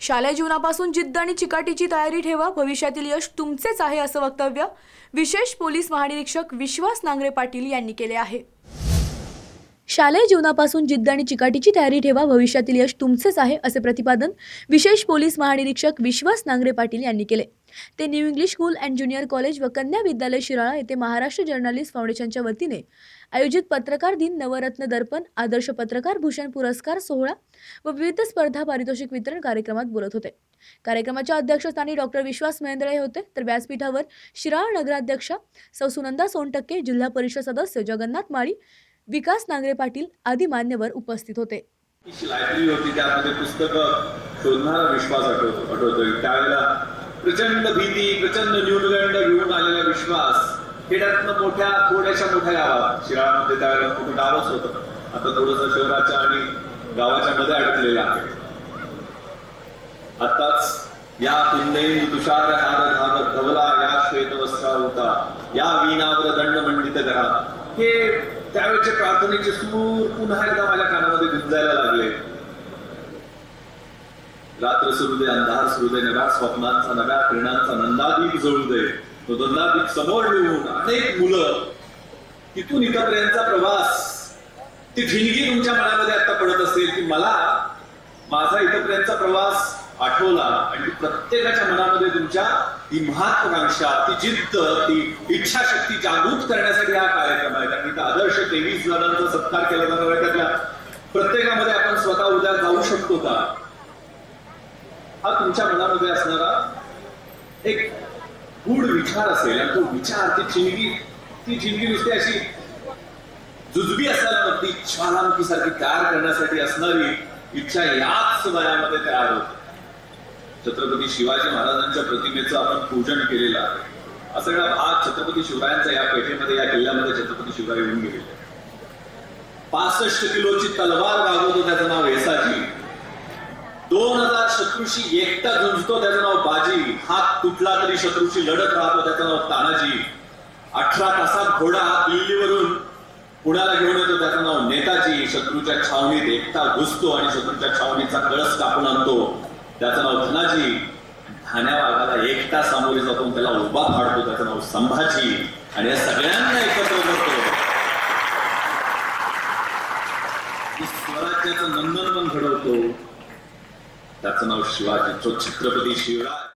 शालेय जीवनापासून जिद्द आणि चिकाटीची तयारी ठेवा. भविष्यातील यश तुमचेच आहे असं वक्तव्य विशेष पोलीस महानिरीक्षक विश्वास नांगरे पाटील यांनी केले आहे. शालेय जीवनापासून जिद्द आणि चिकाटीची तयारी ठेवा. भविष्यातील यश तुमचेच आहे असे प्रतिपादन विशेष पोलीस महानिरीक्षक विश्वास नांगरे पाटील यांनी केले. ते new English school and junior college व कन्या विद्यालय शिराळा येथे महाराष्ट्र जर्नलिस्ट फाउंडेशनच्या वतीने आयोजित पत्रकार दिन नवरत्न दर्पण आदर्श पत्रकार भूषण पुरस्कार सोहळा व विविध स्पर्धा पारितोषिक वितरण कार्यक्रमात बोलत होते. कार्यक्रमाच्या अध्यक्षस्थानी डॉक्टर विश्वास मेहेंद्रे होते. तर व्यासपीठावर शिराळ नगराध्यक्षा सौ सुनंदा सोनटक्के जिल्हा परिषद सदस्य जगन्नाथ माळी विकास नांगरे पाटील आदी मान्यवर उपस्थित होते. लायब्ररी होती त्यामध्ये पुस्तकं शोधणारा विश्वास आठवतो त्यावेळेला प्रचंड भीती प्रचंड न्यूनगंड घेऊन आलेला विश्वास खेड्यातनं मोठ्या थोड्याशा मोठ्या गावात. शिराळामध्ये त्यावेळेला मोठं गावच होतं. आता थोडस शहराच्या आणि गावाच्या मध्ये अडकलेलं आहे. आताच या कुंदेन तुषार हार धार धवला या श्वेत वस्त्रावता या वीणावर दंड मंडित करा. हे त्यावेळेच्या प्रार्थनेचे सूर पुन्हा एकदा माझ्या कानामध्ये गुंजायला लागले. रात्र सुरू दे अंधार सुरू दे नव्या स्वप्नांचा नव्या किरणांचा नंदादीप जळू दे. तो नंदादीप समोर नेऊन अनेक मुलं तिथून इथपर्यंतचा प्रवास ती ठिणगी तुमच्या मनामध्ये आता पडत असेल की मला माझा इथपर्यंतचा प्रवास आठवला आणि प्रत्येकाच्या मनामध्ये तुमच्या ती महत्वाकांक्षा ती जिद्द ती इच्छाशक्ती जागृत करण्यासाठी हा कार्यक्रम आहे कारण इथं आदर्श तेवीस जणांचा सत्कार केला जाणार आहे त्यातल्या प्रत्येकामध्ये आपण स्वतः उद्या जाऊ शकतो का? हा तुमच्या मनामध्ये असणारा एक गूढ विचार असेल आणि तो विचार ती चिंगी ती चिंगी नुसती अशी जुजबी असायला नव्हती ज्वालामुखीसारखी तयार करण्यासाठी असणारी इच्छा याच वयामध्ये तयार होते. छत्रपती शिवाजी महाराजांच्या प्रतिमेचं आपण पूजन केलेलं आहे. हा भाग छत्रपती शिवरायांचा या पेठेमध्ये या किल्ल्यामध्ये छत्रपती शिवराय येऊन गेलेले पासष्ट किलोची तलवार वागवतो त्याचं नाव वेसाजी दोन हजार शत्रूशी एकटा झुंजतो त्याचं नाव बाजी. हात तुटला तरी शत्रूशी लढत राहतो त्याचं नाव तानाजी. अठरा तासात घोडा दिल्लीवरून पुण्याला घेऊन येतो त्याचं नाव नेताजी. शत्रूच्या छावणीत एकटा घुसतो आणि शत्रूच्या छावणीचा कळस कापून आणतो. त्याचं नाव धनाजी. धान्या वाघाला एकटा सामोरे जातो त्याला उभा फाडतो त्याचं नाव संभाजी. आणि या सगळ्या नंदन नंदनवन घडवतो. त्याचं नाव शिवाजी. तो छत्रपती शिवराय